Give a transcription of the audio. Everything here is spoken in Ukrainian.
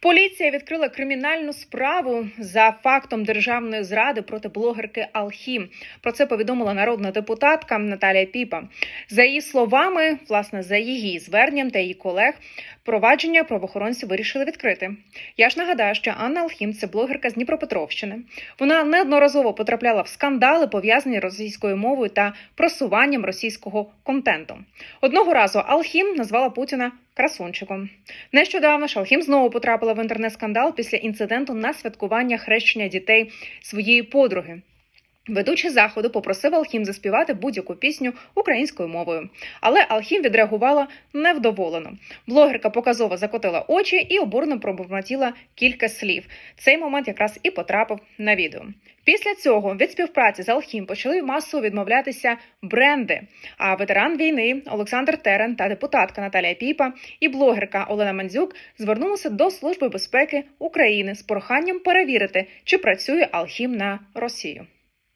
Поліція відкрила кримінальну справу за фактом державної зради проти блогерки Алхім. Про це повідомила народна депутатка Наталія Піпа. За її словами, власне, за її зверненням та її колег, провадження правоохоронці вирішили відкрити. Я ж нагадаю, що Анна Алхім це блогерка з Дніпропетровщини. Вона неодноразово потрапляла в скандали, пов'язані російською мовою та просуванням російського контенту. Одного разу Алхім назвала Путіна красунчиком. Нещодавно ж Алхім знову потрапила в інтернет-скандал після інциденту на святкування хрещення дітей своєї подруги. Ведучий заходу попросив Алхім заспівати будь-яку пісню українською мовою, але Алхім відреагувала невдоволено. Блогерка показово закотила очі і обурено пробурмотіла кілька слів. Цей момент якраз і потрапив на відео. Після цього від співпраці з Алхім почали масово відмовлятися бренди. А ветеран війни Олександр Терен та депутатка Наталія Піпа і блогерка Олена Мандзюк звернулися до Служби безпеки України з проханням перевірити, чи працює Алхім на Росію.